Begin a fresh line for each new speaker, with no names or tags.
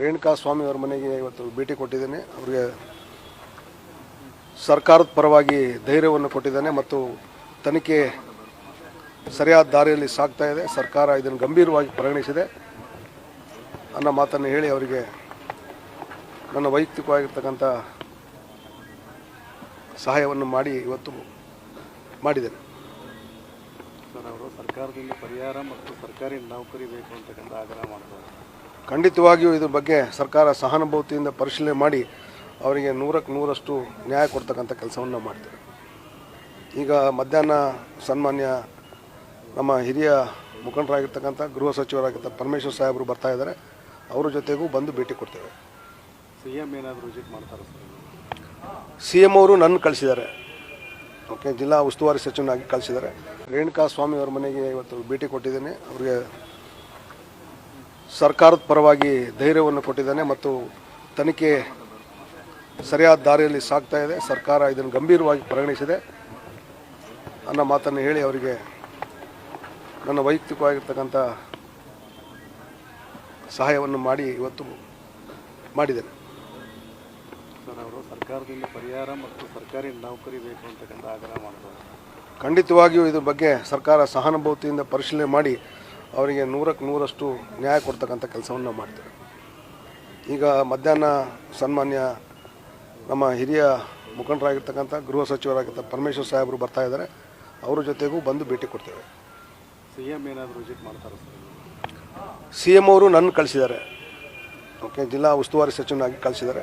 ರೇಣುಕಾ ಸ್ವಾಮಿ ಅವರ ಮನೆಗೆ ಇವತ್ತು ಭೇಟಿ ಕೊಟ್ಟಿದ್ದೇನೆ. ಅವರಿಗೆ ಸರ್ಕಾರದ ಪರವಾಗಿ ಧೈರ್ಯವನ್ನು ಕೊಟ್ಟಿದ್ದಾನೆ ಮತ್ತು ತನಿಖೆ ಸರಿಯಾದ ದಾರಿಯಲ್ಲಿ ಸಾಗ್ತಾ ಇದೆ. ಸರ್ಕಾರ ಇದನ್ನು ಗಂಭೀರವಾಗಿ ಪರಿಗಣಿಸಿದೆ. ಅನ್ನೋ ಮಾತನ್ನು ಹೇಳಿ ಅವರಿಗೆ ನನ್ನ ವೈಯಕ್ತಿಕವಾಗಿರ್ತಕ್ಕಂಥ ಸಹಾಯವನ್ನು ಮಾಡಿ ಇವತ್ತು ಮಾಡಿದ್ದೇನೆ.
ಸರ್, ಅವರು ಸರ್ಕಾರದಿಂದ ಪರಿಹಾರ ಮತ್ತು ಸರ್ಕಾರಿ ನೌಕರಿ ಬೇಕು ಅಂತಕ್ಕಂಥ ಆಗ್ರಹ ಮಾಡ್ತಾರೆ
ಖಂಡಿತವಾಗಿಯೂ ಇದ್ರ ಬಗ್ಗೆ ಸರ್ಕಾರ ಸಹಾನುಭೂತಿಯಿಂದ ಪರಿಶೀಲನೆ ಮಾಡಿ ಅವರಿಗೆ ನೂರಕ್ಕೆ ನೂರಷ್ಟು ನ್ಯಾಯ ಕೊಡ್ತಕ್ಕಂಥ ಕೆಲಸವನ್ನು ಮಾಡ್ತೇವೆ. ಈಗ ಮಧ್ಯಾಹ್ನ ಸನ್ಮಾನ್ಯ ನಮ್ಮ ಹಿರಿಯ ಮುಖಂಡರಾಗಿರ್ತಕ್ಕಂಥ ಗೃಹ ಸಚಿವರಾಗಿರ್ತ ಪರಮೇಶ್ವರ್ ಸಾಹೇಬರು ಬರ್ತಾ ಇದ್ದಾರೆ. ಅವ್ರ ಜೊತೆಗೂ ಬಂದು ಭೇಟಿ ಕೊಡ್ತೇವೆ.
ಸಿ ಎಂ ಏನಾದರೂ ವಿಸಿಟ್ ಮಾಡ್ತಾರೆ ಸರ್?
ಸಿ ಎಂ ಅವರು ನನ್ನ ಕಳಿಸಿದ್ದಾರೆ. ಓಕೆ ಜಿಲ್ಲಾ ಉಸ್ತುವಾರಿ ಸಚಿವನಾಗಿ ಕಳಿಸಿದ್ದಾರೆ. ರೇಣುಕಾ ಸ್ವಾಮಿ ಅವರ ಮನೆಗೆ ಇವತ್ತು ಭೇಟಿ ಕೊಟ್ಟಿದ್ದೇನೆ. ಅವರಿಗೆ ಸರ್ಕಾರದ ಪರವಾಗಿ ಧೈರ್ಯವನ್ನು ಕೊಟ್ಟಿದ್ದಾನೆ ಮತ್ತು ತನಿಖೆ ಸರಿಯಾದ ದಾರಿಯಲ್ಲಿ ಸಾಗ್ತಾ ಇದೆ. ಸರ್ಕಾರ ಇದನ್ನು ಗಂಭೀರವಾಗಿ ಪರಿಗಣಿಸಿದೆ. ಅನ್ನೋ ಮಾತನ್ನು ಹೇಳಿ ಅವರಿಗೆ ನನ್ನ ವೈಯಕ್ತಿಕವಾಗಿರ್ತಕ್ಕಂಥ ಸಹಾಯವನ್ನು ಮಾಡಿ ಇವತ್ತು ಮಾಡಿದ್ದೇನೆ.
ಸರ್ ಅವರು ಸರ್ಕಾರದಿಂದ ಪರಿಹಾರ ಮತ್ತು ಸರ್ಕಾರಿ ನೌಕರಿ ಬೇಕು ಅಂತಕ್ಕಂಥ ಆಗ್ರಹ ಮಾಡ್ತಾರೆ
ಖಂಡಿತವಾಗಿಯೂ ಇದ್ರ ಬಗ್ಗೆ ಸರ್ಕಾರ ಸಹಾನುಭೂತಿಯಿಂದ ಪರಿಶೀಲನೆ ಮಾಡಿ ಅವರಿಗೆ ನೂರಕ್ಕೆ ನೂರಷ್ಟು ನ್ಯಾಯ ಕೊಡ್ತಕ್ಕಂಥ ಕೆಲಸವನ್ನು ಮಾಡ್ತೇವೆ ಈಗ ಮಧ್ಯಾಹ್ನ ಸನ್ಮಾನ್ಯ ನಮ್ಮ ಹಿರಿಯ ಮುಖಂಡರಾಗಿರ್ತಕ್ಕಂಥ ಗೃಹ ಸಚಿವರಾಗಿರ್ತ ಪರಮೇಶ್ವರ್ ಸಾಹೇಬರು ಬರ್ತಾ ಇದ್ದಾರೆ. ಅವರ ಜೊತೆಗೂ ಬಂದು ಭೇಟಿ ಕೊಡ್ತೇವೆ.
ಸಿ ಎಂ ಏನಾದರೂ ವಿಸಿಟ್ ಮಾಡ್ತಾರೆ ಸರ್?
ಸಿ ಎಂ ಅವರು ನನ್ನ ಕಳಿಸಿದ್ದಾರೆ. ಓಕೆ ಜಿಲ್ಲಾ ಉಸ್ತುವಾರಿ ಸಚಿವನಾಗಿ ಕಳಿಸಿದ್ದಾರೆ.